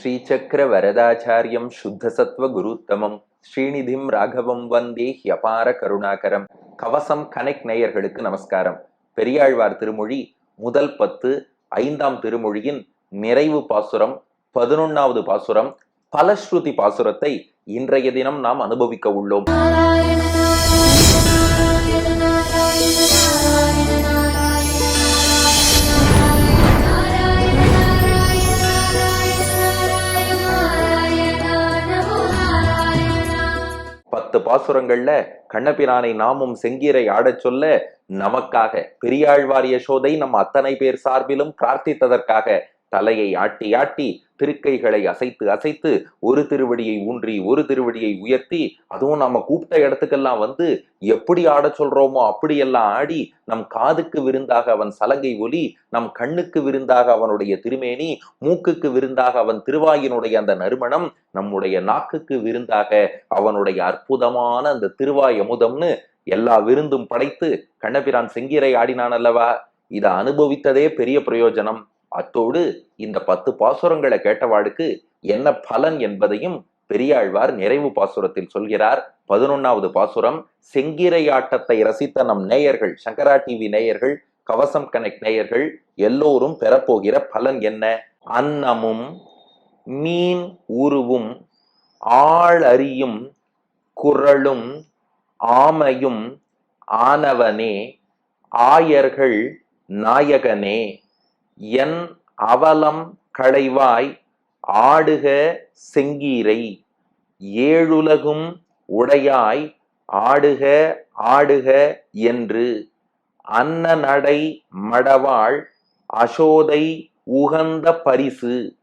ஸ்ரீசக்கர வரதாச்சாரியம் சுத்தசத்வ குருத்தமம். ஸ்ரீநிதிம் ராகவம் வந்தே ஹியபார கருணாகரம். கவசம் கனெக்ட் நேயர்களுக்கு நமஸ்காரம். பெரியாழ்வார் திருமொழி முதல் பத்து ஐந்தாம் திருமொழியின் நிறைவு பாசுரம் பதினொன்னாவது பாசுரம் பலஸ்ருதி பாசுரத்தை இன்றைய தினம் நாம் அனுபவிக்க உள்ளோம். பத்து பாசுரங்கள்ல கண்ணபிரானை நாமும் செங்கீரை ஆடச் சொல்ல நமக்காக பெரியாழ்வார் யசோதை நம் அத்தனை பேர் சார்பிலும் பிரார்த்தித்ததற்காக தலையை ஆட்டி ஆட்டி திருக்கைகளை அசைத்து அசைத்து ஒரு திருவடியை ஊன்றி ஒரு திருவடியை உயர்த்தி அதுவும் நம்ம கூப்பிட்ட இடத்துக்கெல்லாம் வந்து எப்படி ஆடச் சொல்றோமோ அப்படியெல்லாம் ஆடி நம் காதுக்கு விருந்தாக அவன் சலங்கை ஒலி நம் கண்ணுக்கு விருந்தாக அவனுடைய திருமேனி மூக்குக்கு விருந்தாக அவன் திருவாயினுடைய அந்த நறுமணம் நம்முடைய நாக்குக்கு விருந்தாக அவனுடைய அற்புதமான அந்த திருவாய் அமுதம்னு எல்லா விருந்தும் படைத்து கண்ணபிரான் செங்கீரை ஆடினான் அல்லவா இதை அனுபவித்ததே பெரிய பிரயோஜனம். அத்தோடு இந்த பத்து பாசுரங்களை கேட்டவாளுக்கு என்ன பலன் என்பதையும் பெரியாழ்வார் நிறைவு பாசுரத்தில் சொல்கிறார். பதினொன்னாவது பாசுரம் செங்கிரையாட்டத்தை ரசித்த நம் நேயர்கள் சங்கரா டிவி நேயர்கள் கவசம் கனெக்ட் நேயர்கள் எல்லோரும் பெறப்போகிற பலன் என்ன? அன்னமும் மீன் உருவும் ஆள் அறியும் குரலும் ஆமையும் ஆனவனே ஆயர்கள் நாயகனே என் அவலம் களைவாய் ஆடுக செங்கீரை. ஏழுலகும் உடையாய் ஆடுக ஆடுக என்று. அன்ன நடை மடவாள் அசோதை உகந்த பரிசு.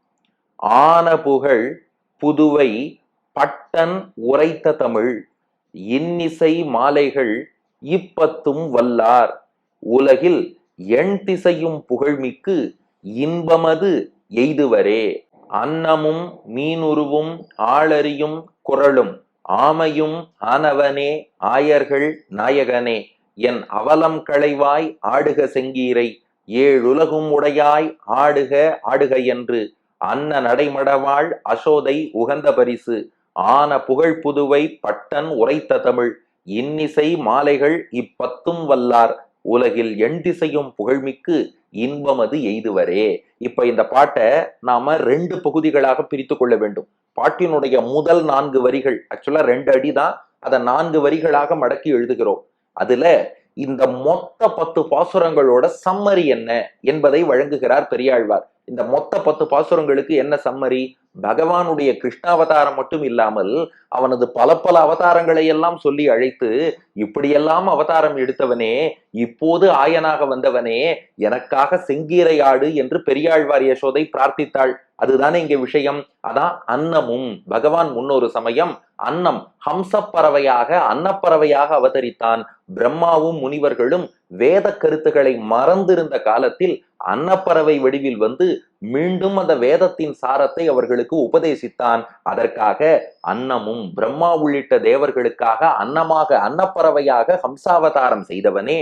ஆன புகழ் புதுவை பட்டன் உரைத்த தமிழ். இன்னிசை மாலைகள் இப்பத்தும் வல்லார். உலகில் எண் திசையும் புகழ்மிக்கு இன்பமது எய்துவரே. அன்னமும் மீனுருவும் ஆளறியும் குரலும் ஆமையும் ஆனவனே ஆயர்கள் நாயகனே. என் அவலம் களைவாய் ஆடுக செங்கீரை ஏழுலகும் உடையாய் ஆடுக ஆடுக என்று அன்ன நடைமடவாள் அசோதை உகந்த பரிசு ஆன புகழ் புதுவை பட்டன் உரைத்த தமிழ். இன்னிசை மாலைகள் இப்பத்தும் வல்லார். உலகில் எண் திசையும் புகழ்மிக்கு இன்பமது எய்துவரே. இப்ப இந்த பாட்டை நாம ரெண்டு பகுதிகளாக பிரித்து கொள்ள வேண்டும். பாட்டினுடைய முதல் நான்கு வரிகள் ஆக்சுவலா ரெண்டு அடி தான் அதை நான்கு வரிகளாக மடக்கி எழுதுகிறோம். அதுல இந்த மொத்த பத்து பாசுரங்களோட சம்மரி என்ன என்பதை வழங்குகிறார் பெரியாழ்வார். இந்த மொத்த பத்து பாசுரங்களுக்கு என்ன சம்மரி பகவானுடைய கிருஷ்ணாவதாரம் மட்டும் இல்லாமல் அவனது பல பல அவதாரங்களை எல்லாம் சொல்லி அழைத்து இப்படியெல்லாம் அவதாரம் எடுத்தவனே இப்போது ஆயனாக வந்தவனே எனக்காக செங்கீரை ஆடு என்று பெரியாழ்வார் யசோதை பிரார்த்தித்தாள். அதுதானே இங்க விஷயம். அதான் அன்னமும் பகவான் முன்னொரு சமயம் அன்னம் ஹம்சப்பறவையாக அன்னப்பறவையாக அவதரித்தான். பிரம்மாவும் முனிவர்களும் வேத கருத்துக்களை மறந்திருந்த காலத்தில் அன்னப்பறவை வடிவில் வந்து மீண்டும் அந்த வேதத்தின் சாரத்தை அவர்களுக்கு உபதேசித்தான். அதற்காக அன்னமும் பிரம்மா உள்ளிட்ட தேவர்களுக்காக அன்னமாக அன்னப்பறவையாக ஹம்சாவதாரம் செய்தவனே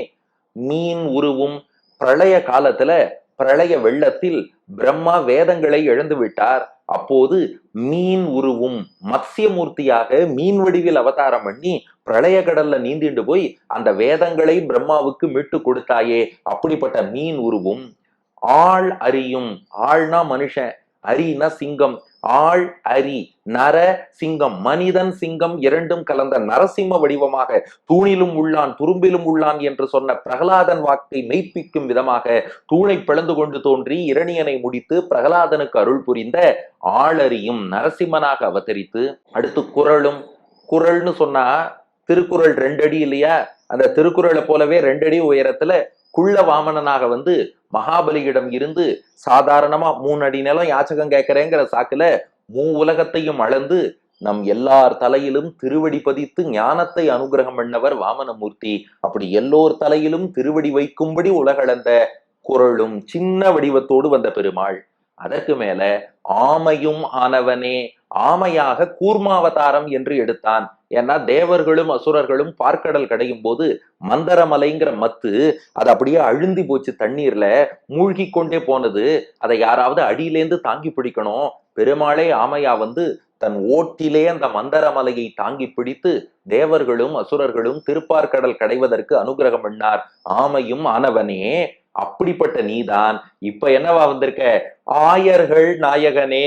மீன் உருவும் பிரளய காலத்துல பிரளய வெள்ளத்தில் பிரம்மா வேதங்களை இழந்து விட்டார். அப்போது மீன் உருவும் மத்சியமூர்த்தியாக மீன் வடிவில் அவதாரம் பண்ணி பிரளய கடல்ல நீந்திண்டு போய் அந்த வேதங்களை பிரம்மாவுக்கு மீட்டு கொடுத்தாயே. அப்படிப்பட்ட மீன் உருவும் ஆள் அறியும். ஆள்னா மனுஷன் அரினா சிங்கம். ஆள் அரி நர சிங்கம் மனிதன் சிங்கம் இரண்டும் கலந்த நரசிம்ம வடிவமாக தூணிலும் உள்ளான் துரும்பிலும் உள்ளான் என்று சொன்ன பிரகலாதன் வாக்கை மெய்ப்பிக்கும் விதமாக தூணை பிளந்து கொண்டு தோன்றி இரணியனை முடித்து பிரகலாதனுக்கு அருள் புரிந்த ஆளறியும் நரசிம்மனாக அவதரித்து அடுத்து குரலும் குரல்னு சொன்னா திருக்குறள் ரெண்டடி இல்லையா? அந்த திருக்குறளை போலவே ரெண்டடி உயரத்துல குள்ள வாமனனாக வந்து மகாபலியிடம் இருந்து சாதாரணமா மூணு அடி நிலம் யாச்சகம் கேட்கிறேங்கிற சாக்குல மூ உலகத்தையும் அளந்து நம் எல்லார் தலையிலும் திருவடி பதித்து ஞானத்தை அனுகிரகம் பண்ணவர் வாமனமூர்த்தி. அப்படி எல்லோர் தலையிலும் திருவடி வைக்கும்படி உலகளந்த குரலும் சின்ன வடிவத்தோடு வந்த பெருமாள். அதற்கு மேல ஆமையும் ஆனவனே ஆமையாக கூர்மாவதாரம் என்று எடுத்தான். ஏன்னா தேவர்களும் அசுரர்களும் பார்க்கடல் கடையும் போது மந்தரமலைங்கிற மத்து அது அப்படியே அழுந்தி போச்சு தண்ணீர்ல மூழ்கி கொண்டே போனது. அதை யாராவது அடியிலேந்து தாங்கி பிடிக்கணும். பெருமாளே ஆமையா வந்து தன் ஓட்டிலே அந்த மந்தரமலையை தாங்கி பிடித்து தேவர்களும் அசுரர்களும் திருப்பார்கடல் கடைவதற்கு அனுகிரகம் பண்ணார். ஆமையும் ஆனவனே அப்படிப்பட்ட நீதான். இப்ப என்னவா வந்திருக்க? ஆயர்கள் நாயகனே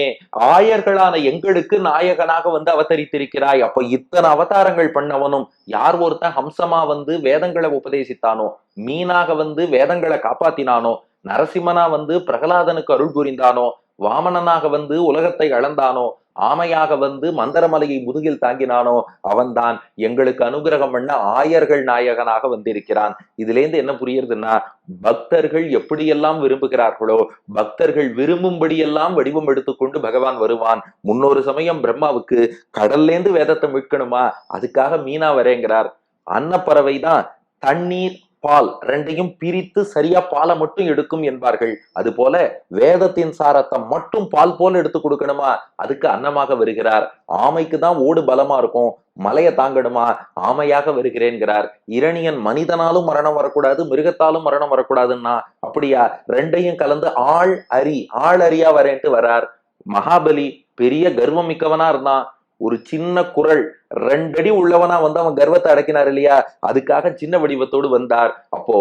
ஆயர்களான எங்களுக்கு நாயகனாக வந்து அவதரித்திருக்கிறாய். அப்ப இத்தனை அவதாரங்கள் பண்ணவனும் யார் ஒருத்தன் ஹம்சமா வந்து வேதங்களை உபதேசித்தானோ மீனாக வந்து வேதங்களை காப்பாத்தினானோ நரசிம்மனா வந்து பிரகலாதனுக்கு அருள் புரிந்தானோ வாமனனாக வந்து உலகத்தை அளந்தானோ ஆமையாக வந்து மந்தரமலையை முதுகில் தாங்கினானோ அவன்தான். எங்களுக்கு அனுகிரகம் பண்ண ஆயர்கள் நாயகனாக வந்திருக்கிறான். இதுல இருந்து என்ன புரியுறதுன்னா பக்தர்கள் எப்படியெல்லாம் விரும்புகிறார்களோ பக்தர்கள் விரும்பும்படியெல்லாம் வடிவம் எடுத்துக்கொண்டு பகவான் வருவான். முன்னொரு சமயம் பிரம்மாவுக்கு கடல்லேந்து வேதத்தை மீட்கணுமா? அதுக்காக மீனா வரேங்கிறார். அன்னப்பறவை தான் தண்ணீர் பால் ரெண்டையும் பிரித்து சரியா பாலை மட்டும் எடுக்கும் என்பார்கள். அது போல வேதத்தின் சாரத்தை மட்டும் பால் போல எடுத்து கொடுக்கணுமா? அதுக்கு அன்னமாக வருகிறார். ஆமைக்கு தான் ஓடு பலமா இருக்கும். மலையை தாங்கணுமா? ஆமையாக வருகிறேன்கிறார். இரணியன் மனிதனாலும் மரணம் வரக்கூடாது மிருகத்தாலும் மரணம் வரக்கூடாதுன்னா அப்படியா? ரெண்டையும் கலந்து ஆள் அரி ஆள் அரியா வரேன்ட்டு வரார். மகாபலி பெரிய கர்வம் மிக்கவனா இருந்தான். ஒரு சின்ன குரல் ரெண்டடி உள்ளவனா வந்து அவன் கர்வத்தை அடக்கினார் இல்லையா? அதுக்காக சின்ன வடிவத்தோடு வந்தார். அப்போ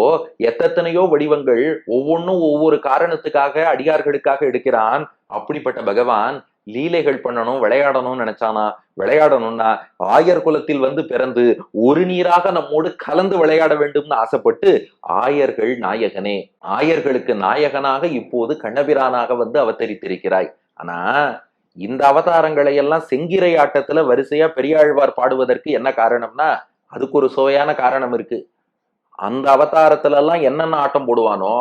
எத்தனையோ வடிவங்கள் ஒவ்வொன்றும் ஒவ்வொரு காரணத்துக்காக அடியார்களுக்காக எடுக்கிறான். அப்படிப்பட்ட பகவான் லீலைகள் பண்ணணும் விளையாடணும்னு நினைச்சானா? விளையாடணும்னா ஆயர் குலத்தில் வந்து பிறந்து ஒரு நீராக நம்மோடு கலந்து விளையாட வேண்டும்னு ஆசைப்பட்டு ஆயர்கள் நாயகனே ஆயர்களுக்கு நாயகனாக இப்போது கண்ணபிரானாக வந்து அவதரித்திருக்கிறாய். ஆனா இந்த அவதாரங்களை எல்லாம் செங்கிரை ஆட்டத்துல வரிசையா பெரியாழ்வார் பாடுவதற்கு என்ன காரணம்னா அதுக்கு ஒரு சுவையான காரணம் இருக்கு. அந்த அவதாரத்துல எல்லாம் என்னென்ன ஆட்டம் போடுவானோ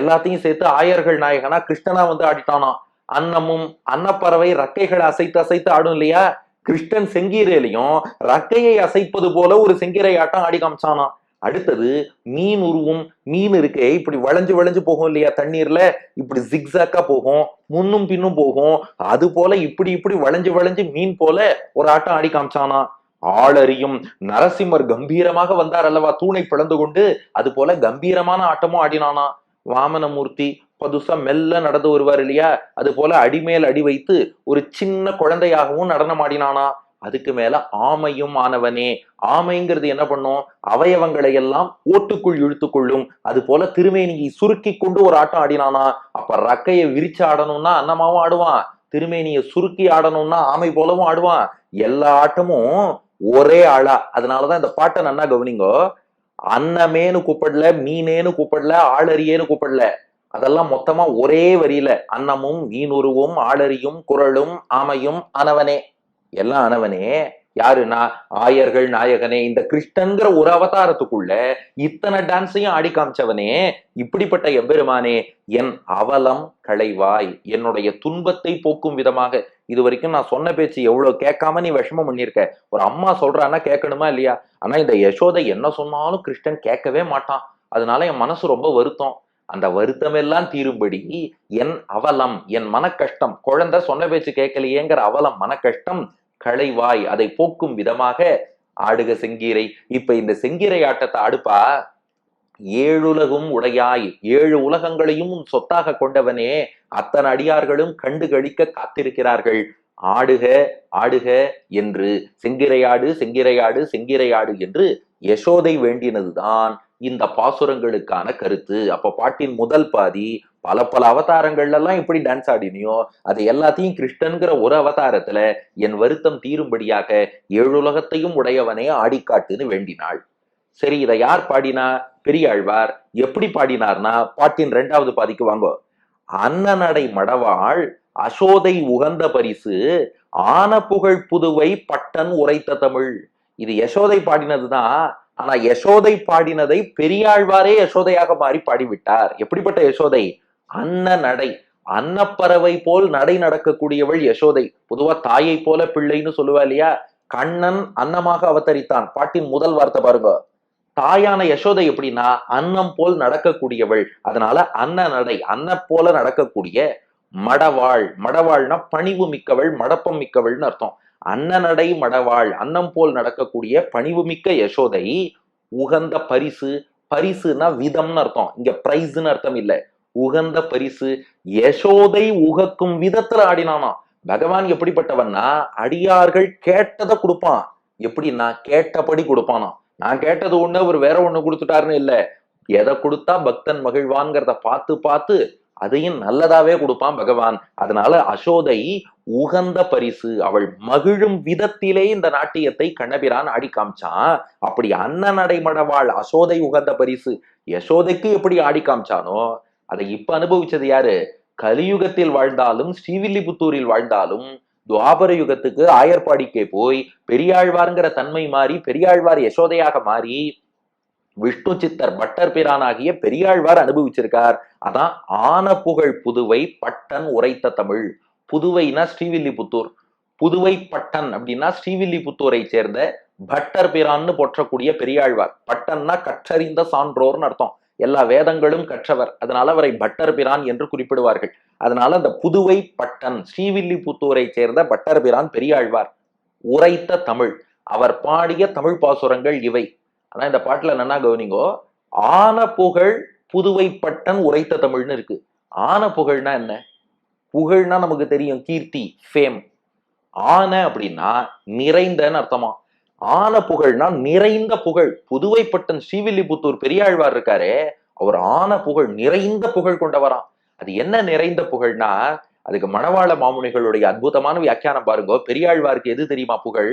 எல்லாத்தையும் சேர்த்து ஆயர்கள் நாயகனா கிருஷ்ணனா வந்து ஆடிட்டானோ. அன்னமும் அன்னப்பறவை ரக்கைகளை அசைத்து அசைத்து ஆடும் இல்லையா? கிருஷ்ணன் செங்கீரையிலையும் ரக்கையை அசைப்பது போல ஒரு செங்கீரை ஆட்டம் ஆடி காமிச்சானா. அடுத்தது மீன் உருவும் மீன் இருக்கே இப்படி வளைஞ்சு வளைஞ்சு போகும் இல்லையா தண்ணீர்ல? இப்படி ஜிக்ஸாக்கா போகும் முன்னும் பின்னும் போகும். அது போல இப்படி இப்படி வளைஞ்சு வளைஞ்சு மீன் போல ஒரு ஆட்டம் ஆடி காமிச்சானா? ஆளறியும் நரசிம்மர் கம்பீரமாக வந்தார் அல்லவா தூணை பிளந்து கொண்டு? அது போல கம்பீரமான ஆட்டமும் ஆடினானா? வாமனமூர்த்தி பதுசா மெல்ல நடந்து வருவார் இல்லையா? அது போல அடிமேல் அடி வைத்து ஒரு சின்ன குழந்தையாகவும் நடனம் ஆடினானா? அதுக்கு மேல ஆமையும் ஆனவனே. ஆமைங்கிறது என்ன பண்ணும்? அவயவங்களை எல்லாம் ஓட்டுக்குள் இழுத்து கொள்ளும். அது போல திருமேனியை சுருக்கி கொண்டு ஒரு ஆட்டம் ஆடினானா? அப்ப ரக்கையை விரிச்சு ஆடணும்னா அன்னமாவும் ஆடுவான். திருமேனியை சுருக்கி ஆடணும்னா ஆமை போலவும் ஆடுவான். எல்லா ஆட்டமும் ஒரே ஆளா. அதனாலதான் இந்த பாட்டை நன்னா கவனிங்கோ. அன்னமேனு கூப்பிடல மீனேன்னு கூப்பிடல ஆளறியேன்னு கூப்பிடல. அதெல்லாம் மொத்தமா ஒரே வரியில. அன்னமும் மீனுருவும் ஆளறியும் குரலும் ஆமையும் ஆனவனே. எல்லாம் அணவனே யாரு? நான் ஆயர்கள் நாயகனே இந்த கிருஷ்ணன்கிற ஒரு அவதாரத்துக்குள்ள இத்தனை டான்ஸையும் ஆடி காமிச்சவனே இப்படிப்பட்ட எம்பெருமானே என் அவலம் களைவாய் என்னுடைய துன்பத்தை போக்கும் விதமாக. இது வரைக்கும் நான் சொன்ன பேச்சு எவ்வளவு கேட்காம நீ விஷமம் பண்ணியிருக்க. ஒரு அம்மா சொல்றான்னா கேட்கணுமா இல்லையா? ஆனா இந்த யசோதை என்ன சொன்னாலும் கிருஷ்ணன் கேட்கவே மாட்டான். அதனால என் மனசு ரொம்ப வருத்தம். அந்த வருத்தம் எல்லாம் தீரும்படி என் அவலம் என் மன கஷ்டம் குழந்தை சொன்ன பேச்சு கேட்கலையேங்கிற அவலம் மன கஷ்டம் களைவாய் அதை போக்கும் விதமாக ஆடுக செங்கீரை. இப்ப இந்த செங்கீரை ஆட்டத்தை ஆடுப்பா. ஏழுலகும் உடையாய் ஏழு உலகங்களையும் சொத்தாக கொண்டவனே அத்தனை அடியார்களும் கண்டு கழிக்க காத்திருக்கிறார்கள். ஆடுக ஆடுக என்று செங்கிரையாடு செங்கிரையாடு செங்கிரையாடு என்று யசோதை வேண்டினதுதான். இந்த பாசுரங்களுக்கான கருத்து. அப்ப பாட்டின் முதல் பாதி பல பல அவதாரங்கள்ல எல்லாம் எப்படி டான்ஸ் ஆடினியோ அது எல்லாத்தையும் கிருஷ்ணன்கிற ஒரு அவதாரத்துல என் வருத்தம் தீரும்படியாக ஏழுலகத்தையும் உடையவனே ஆடிக்காட்டுன்னு வேண்டினாள். சரி இதை யார் பாடினா? பெரியாழ்வார். எப்படி பாடினார்னா? பாட்டின் ரெண்டாவது பாதிக்கு வாங்கோ. அன்னநடை மடவாள் அசோதை உகந்த பரிசு ஆன புகழ் புதுவை பட்டன் உரைத்த தமிழ். இது யசோதை பாடினதுதான் ஆனா யசோதை பாடினதை பெரியாழ்வாரே யசோதையாக மாறி பாடிவிட்டார். எப்படிப்பட்ட யசோதை? அன்ன நடை. அன்னப்பறவை போல் நடை நடக்கக்கூடியவள் யசோதை. பொதுவா தாயை போல பிள்ளைன்னு சொல்லுவா இல்லையா? கண்ணன் அன்னமாக அவதரித்தான். பாட்டின் முதல் வார்த்தை பாருங்க. தாயான யசோதை எப்படின்னா அன்னம் போல் நடக்கக்கூடியவள். அதனால அன்ன நடை அன்ன போல நடக்கக்கூடிய மடவாள். மடவாள்னா பணிவு மிக்கவள் மடப்பம் மிக்கவள்னு அர்த்தம். அன்னநடை மடவாள் அன்னம் போல் நடக்கக்கூடிய பணிவு மிக்க யசோதை உகந்த பரிசு பரிசுனா விதம்னு அர்த்தம். இங்க பிரைஸ்ன்னு அர்த்தம் இல்லை. உகந்த பரிசு யசோதை உகக்கும் விதத்துல ஆடினானா. பகவான் எப்படிப்பட்டவன்னா அடியார்கள் கேட்டதை கொடுப்பான். எப்படின்னா கேட்டபடி கொடுப்பானா. நான் கேட்டது ஒண்ணு அவர் வேற ஒண்ணு கொடுத்துட்டாருன்னு இல்ல. எதை கொடுத்தா பக்தன் மகிழ்வான்ங்கிறத பார்த்து பார்த்து அதையும் நல்லதாவே கொடுப்பான் பகவான். அதனால அசோதை உகந்த பரிசு. அவள் மகிழும் விதத்திலே இந்த நாட்டியத்தை கண்ணபிரான் ஆடி காமிச்சான். அப்படி அண்ணன் நடைமடவாள் அசோதை உகந்த பரிசு. யசோதைக்கு எப்படி ஆடி காமிச்சானோ அதை இப்ப அனுபவிச்சது யாரு? கலியுகத்தில் வாழ்ந்தாலும் ஸ்ரீவில்லிபுத்தூரில் வாழ்ந்தாலும் துவாபர யுகத்துக்கு ஆயர்பாடிக்கே போய் பெரியாழ்வார்ங்கிற தன்மை மாறி பெரியாழ்வார் யசோதையாக மாறி விஷ்ணு சித்தர் பட்டர் பிரானாகிய பெரியாழ்வார் அனுபவிச்சிருக்கார். அதான் ஆன புகழ் புதுவை பட்டன் உரைத்த தமிழ். புதுவைனா ஸ்ரீவில்லிபுத்தூர். புதுவை பட்டன் அப்படின்னா ஸ்ரீவில்லிபுத்தூரை சேர்ந்த பட்டர் பிரான்னு போற்றக்கூடிய பெரியாழ்வார். பட்டன்னா கற்றறிந்த சான்றோர்னு அர்த்தம். எல்லா வேதங்களும் கற்றவர். அதனால அவரை பட்டர் பிரான் என்று குறிப்பிடுவார்கள். அதனால அந்த புதுவை பட்டன் ஸ்ரீவில்லிபுத்தூரை சேர்ந்த பட்டர் பிரான் பெரியாழ்வார் உரைத்த தமிழ். அவர் பாடிய தமிழ் பாசுரங்கள் இவை. ஆனா இந்த பாட்டுல என்னன்னா கவனிங்கோ ஆன புகழ் புதுவை பட்டன் உரைத்த தமிழ்னு இருக்கு. ஆன புகழ்னா என்ன? புகழ்னா நமக்கு தெரியும் கீர்த்தி ஃபேம் ஆன அப்படின்னா நிறைந்தன்னு அர்த்தமா? ஆன புகழ்னா நிறைந்த புகழ். புதுவைப்பட்டன் ஸ்ரீவில்லிபுத்தூர் பெரியாழ்வார் இருக்காரு அவர் ஆன புகழ் நிறைந்த புகழ் கொண்டவராம். அது என்ன நிறைந்த புகழ்னா அதுக்கு மணவாள மாமுனிகளுடைய அற்புதமான வியாக்கியானம் பாருங்க. பெரியாழ்வாருக்கு எது தெரியுமா புகழ்?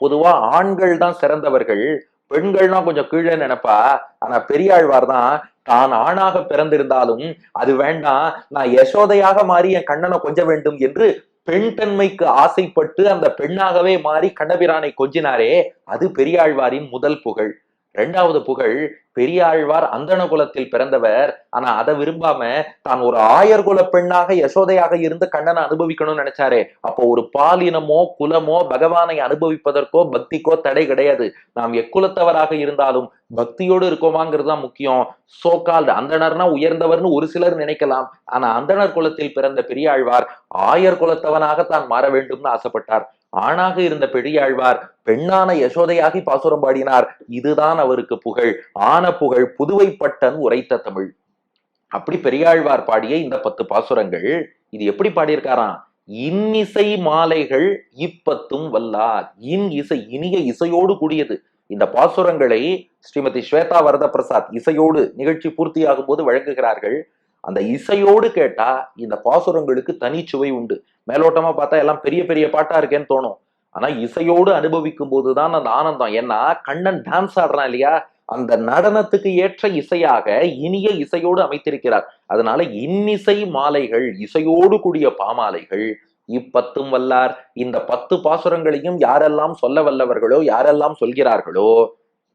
பொதுவா ஆண்கள் தான் சிறந்தவர்கள் பெண்கள்னா கொஞ்சம் கீழே நினைப்பா. ஆனா பெரியாழ்வார் தான் தான் ஆணாக பிறந்திருந்தாலும் அது வேண்டாம் நான் யசோதையாக மாறி என் கண்ணனை கொஞ்ச வேண்டும் என்று பெண் தன்மைக்கு ஆசைப்பட்டு அந்த பெண்ணாகவே மாறி கண்ணபிரானை கொஞ்சினாரே அது பெரியாழ்வாரின் முதல் புகழ். ரெண்டாவது புகழ் பெரியாழ்வார் அந்தன குலத்தில் பிறந்தவர். ஆனா அதை விரும்பாம தான் ஒரு ஆயர் குல பெண்ணாக யசோதையாக இருந்து கண்ணனை அனுபவிக்கணும்னு நினைச்சாரே. அப்போ ஒரு பாலினமோ குலமோ பகவானை அனுபவிப்பதற்கோ பக்திக்கோ தடை கிடையாது. நாம் எக்குலத்தவராக இருந்தாலும் பக்தியோடு இருக்கோமாங்கிறது தான் முக்கியம். சோகால்டு அந்தணர்னா உயர்ந்தவர்னு ஒரு சிலர் நினைக்கலாம். ஆனா அந்தணர் குலத்தில் பிறந்த பெரியாழ்வார் ஆயர் குலத்தவனாக தான் மாற வேண்டும்னு ஆசைப்பட்டார். ஆணாக இருந்த பெரியாழ்வார் பெண்ணான யசோதையாகி பாசுரம் பாடினார். இதுதான் அவருக்கு புகழ். ஆன புகழ் புதுவை பட்டன் உரைத்த தமிழ். அப்படி பெரியாழ்வார் பாடிய இந்த பத்து பாசுரங்கள் இது எப்படி பாடியிருக்காராம் இன்னிசை மாலைகள் இப்பத்தும் வல்லார் இன் இசை இனிய இசையோடு கூடியது. இந்த பாசுரங்களை ஸ்ரீமதி ஸ்வேதா வரத பிரசாத் இசையோடு நிகழ்ச்சி பூர்த்தியாகும் போது வழங்குகிறார்கள். அந்த இசையோடு கேட்டா இந்த பாசுரங்களுக்கு தனிச்சுவை உண்டு. மேலோட்டமா பார்த்தா எல்லாம் பெரிய பெரிய பாட்டா இருக்கேன்னு தோணும். ஆனா இசையோடு அனுபவிக்கும் போதுதான் அந்த ஆனந்தம். ஏன்னா கண்ணன் டான்ஸ் ஆடுறான் இல்லையா? அந்த நடனத்துக்கு ஏற்ற இசையாக இனிய இசையோடு அமைத்திருக்கிறார். அதனால இன்னிசை மாலைகள் இசையோடு கூடிய பாமாலைகள் இப்பத்தும் வல்லார் இந்த பத்து பாசுரங்களையும் யாரெல்லாம் சொல்ல வல்லவர்களோ யாரெல்லாம் சொல்கிறார்களோ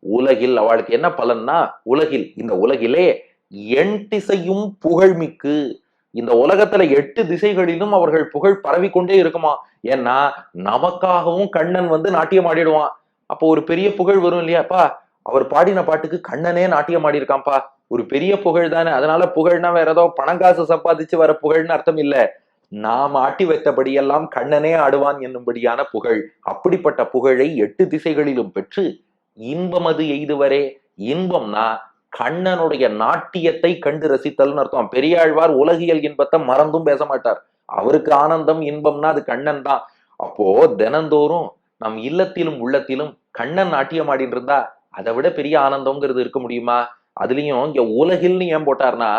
உலகில் அவளுக்கு என்ன பலன்னா உலகில் இந்த உலகிலே எண் திசையும் புகழ்மிக்கு. இந்த உலகத்துல எட்டு திசைகளிலும் அவர்கள் புகழ் பரவி கொண்டே இருக்குமா? ஏன்னா நமக்காகவும் கண்ணன் வந்து நாட்டியம் ஆடிடுவான். அப்போ ஒரு பெரிய புகழ் வரும் இல்லையாப்பா அவர் பாடின பாட்டுக்கு கண்ணனே நாட்டியம் ஆடியிருக்கான்ப்பா. ஒரு பெரிய புகழ் தானே. அதனால புகழ்னா வேற ஏதோ பணங்காசு சம்பாதிச்சு வர புகழ்னு அர்த்தம் இல்ல. நாம் ஆட்டி வைத்தபடியெல்லாம் கண்ணனே ஆடுவான் என்னும்படியான புகழ். அப்படிப்பட்ட புகழை எட்டு திசைகளிலும் பெற்று இன்பமது எய்துவரே. இன்பம்னா கண்ணனுடைய நாட்டியத்தை கண்டு ரசித்தல்னு அர்த்தம். பெரியாழ்வார் உலகியல் இன்பத்தை மறந்தும் பேச மாட்டார். அவருக்கு ஆனந்தம் இன்பம்னா அது கண்ணன் தான். அப்போ தினந்தோறும் நம் இல்லத்திலும் உள்ளத்திலும் கண்ணன் நாட்டியம் ஆடிட்டு இருந்தா அதை விட பெரிய ஆனந்தம்ங்கிறது இருக்க முடியுமா? அதுலயும் இங்க உலகில்னு ஏன் போட்டார்னா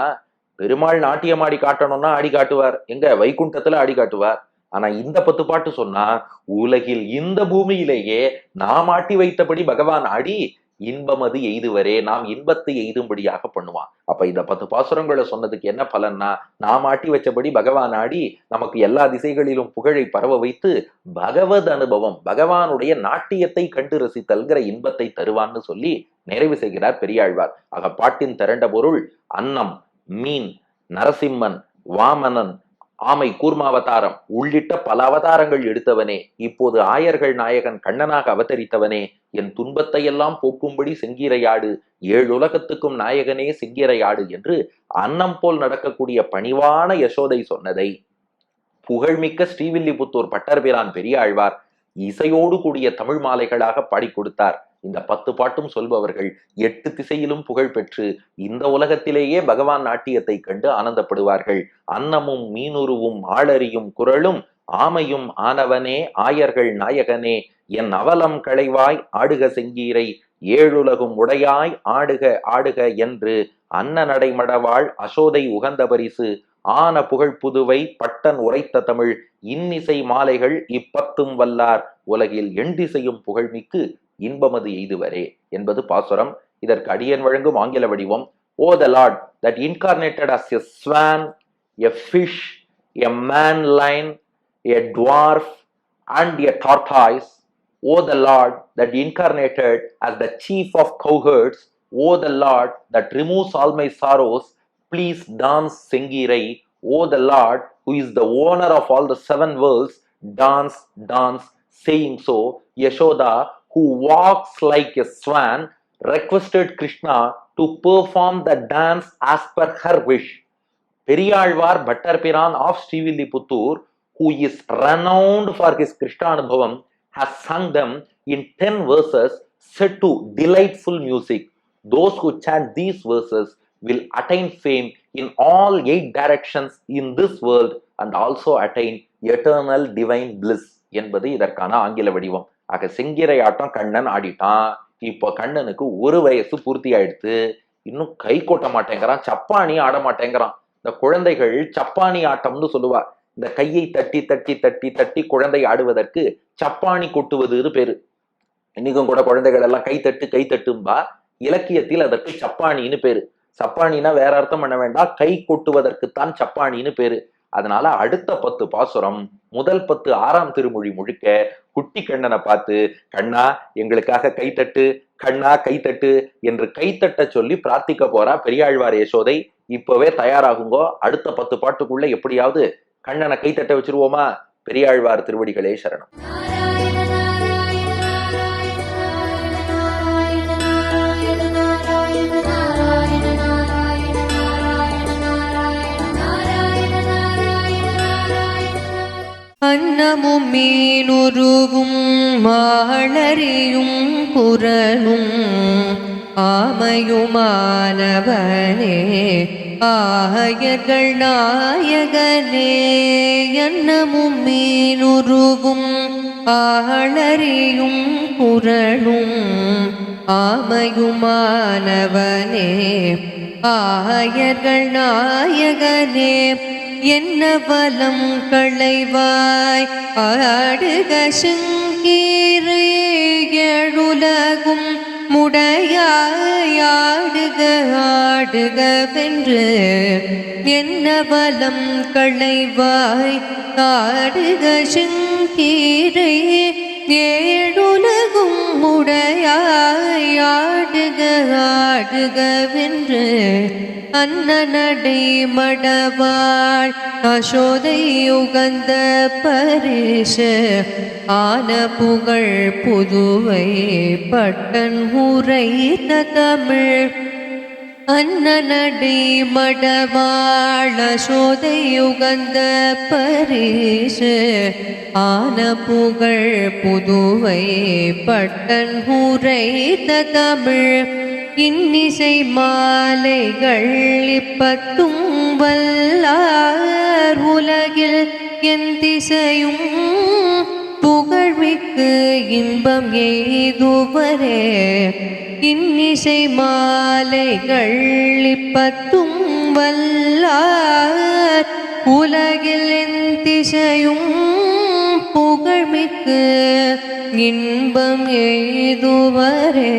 பெருமாள் நாட்டியம் ஆடி காட்டணும்னா ஆடி காட்டுவார். எங்க? வைகுண்டத்துல ஆடி காட்டுவார். ஆனா இந்த பத்து பாட்டு சொன்னா உலகில் இந்த பூமியிலேயே நாம் ஆட்டி வைத்தபடி பகவான் ஆடி இன்பமது எய்துவரே நாம் இன்பத்தை எய்தும்படியாக பண்ணுவான். அப்ப இந்த பத்து பாசுரங்களை சொன்னதுக்கு என்ன பலன்னா நாம் ஆட்டி வச்சபடி பகவான் ஆடி நமக்கு எல்லா திசைகளிலும் புகழை பரவ வைத்து பகவத் அனுபவம் பகவானுடைய நாட்டியத்தை கண்டு ரசித்தல்கிற இன்பத்தை தருவான்னு சொல்லி நிறைவு செய்கிறார் பெரியாழ்வார். ஆக பாட்டின் திரண்ட பொருள் அன்னம் மீன் நரசிம்மன் வாமனன் ஆமை கூர்மாவதாரம் உள்ளிட்ட பல அவதாரங்கள் எடுத்தவனே இப்போது ஆயர்கள் நாயகன் கண்ணனாக அவதரித்தவனே என் துன்பத்தை எல்லாம் போக்கும்படி செங்கீரையாடு ஏழு உலகத்துக்கும் நாயகனே செங்கீரையாடு என்று அன்னம் போல் நடக்கக்கூடிய பணிவான யசோதை சொன்னதை. புகழ்மிக்க ஸ்ரீவில்லிபுத்தூர் பட்டர்பிரான் பெரியாழ்வார் இசையோடு கூடிய தமிழ் மாலைகளாக பாடி கொடுத்தார். இந்த பத்து பாட்டும் சொல்பவர்கள் எட்டு திசையிலும் புகழ் பெற்று இந்த உலகத்திலேயே பகவான் நாட்டியத்தை கண்டு ஆனந்தப்படுவார்கள். அன்னமும் மீனுருவும் ஆளறியும் குரலும் ஆமையும் ஆனவனே ஆயர்கள் நாயகனே என் அவலம் களைவாய் ஆடுக செங்கீரை ஏழுலகும் உடையாய் ஆடுக ஆடுக என்று அன்ன நடைமடவாள் அசோதை உகந்த பரிசு ஆன புகழ் புதுவை பட்டன் உரைத்த தமிழ் இன்னிசை மாலைகள் இப்பத்தும் வல்லார் உலகில் எண்டிசையும் புகழ்மிக்கு இன்பமது எய்துவரே என்பது பாசுரம் இதற்கு அடியன் வழங்கும் ஆங்கில வடிவம் O the lord that incarnated as a swan a fish a man lion a dwarf and a tortoise O the lord that incarnated as the chief of cowherds O the lord that removes all my sorrows please dance chengeerai O the lord who is the owner of all the seven worlds dance dance saying so Yashoda who walks like a swan, requested Krishna to perform the dance as per her wish. Periyalvar Bhattarpiran of Srivilliputtur, who is renowned for his Krishna Anubhavam, has sung them in 10 verses set to delightful music. Those who chant these verses will attain fame in all eight directions in this world and also attain eternal divine bliss என்பது இதற்கான ஆங்கில வடிவம் ஆக செங்கிரை ஆட்டம் கண்ணன் ஆடிட்டான். இப்போ கண்ணனுக்கு ஒரு வயசு பூர்த்தி ஆயிடுத்து. இன்னும் கை கொட்ட மாட்டேங்கிறான் சப்பானி ஆட மாட்டேங்கிறான். இந்த குழந்தைகள் சப்பானி ஆட்டம்னு சொல்லுவா. இந்த கையை தட்டி தட்டி தட்டி தட்டி குழந்தை ஆடுவதற்கு சப்பானி கொட்டுவதுன்னு பேரு. இன்னைக்கும் கூட குழந்தைகள் எல்லாம் கை தட்டு கை தட்டும்பா. இலக்கியத்தில் அதற்கு சப்பானின்னு பேரு. சப்பானினா வேற அர்த்தம் பண்ண வேண்டாம். கை கொட்டுவதற்குத்தான் சப்பானின்னு பேரு. அதனால அடுத்த பத்து பாசுரம் முதல் பத்து ஆறாம் திருமொழி முழுக்க குட்டி கண்ணனை பார்த்து கண்ணா எங்களுக்காக கைத்தட்டு கண்ணா கைத்தட்டு என்று கைத்தட்ட சொல்லி பிரார்த்திக்க போறா பெரியாழ்வார் யசோதை. இப்பவே தயாராகுங்கோ அடுத்த பத்து பாட்டுக்குள்ள எப்படியாவது கண்ணனை கைத்தட்ட வச்சிருவோமா? பெரியாழ்வார் திருவடிகளே சரணம். அன்னமும் மீனுருவும் மாளறியும் குரலும் ஆமையுமானவனே ஆயர்கள் நாயகனே அன்னமும் மீனுருவும் ஆளறியும் குரலும் ஆமையுமானவனே ஆயர்கள் நாயகனே என்ன பலம் களைவாய்? ஆடுக சிங்கீரே முடையாடுக ஆடுக வென்று. என்ன பலம் களைவாய்? ஆடுக சிங்கீரே ஏழுலகும் ஆடுக வென்று அன்னநடை மடவாள் அசோதை உகந்த பரிசு ஆன புகழ் புதுவை பட்டன் உரைத்த தமிழ். அன்னநடை மடவாழ சோதை உகந்த பரிசு ஆன புகழ் புதுவை பட்டன் உரைத்த தமிழ். இன்னிசை மாலைகள் இப்பத்தும் வல்லார் உலகில் என் திசையும் புகழ்மிக்கு இன்பம் எய்துவரே. இன்னிசை மாலைகள் இப்பத்தும் வல்லார் உலகில் என் திசையும் புகழ்மிக்கு இன்பம் எய்துவரே.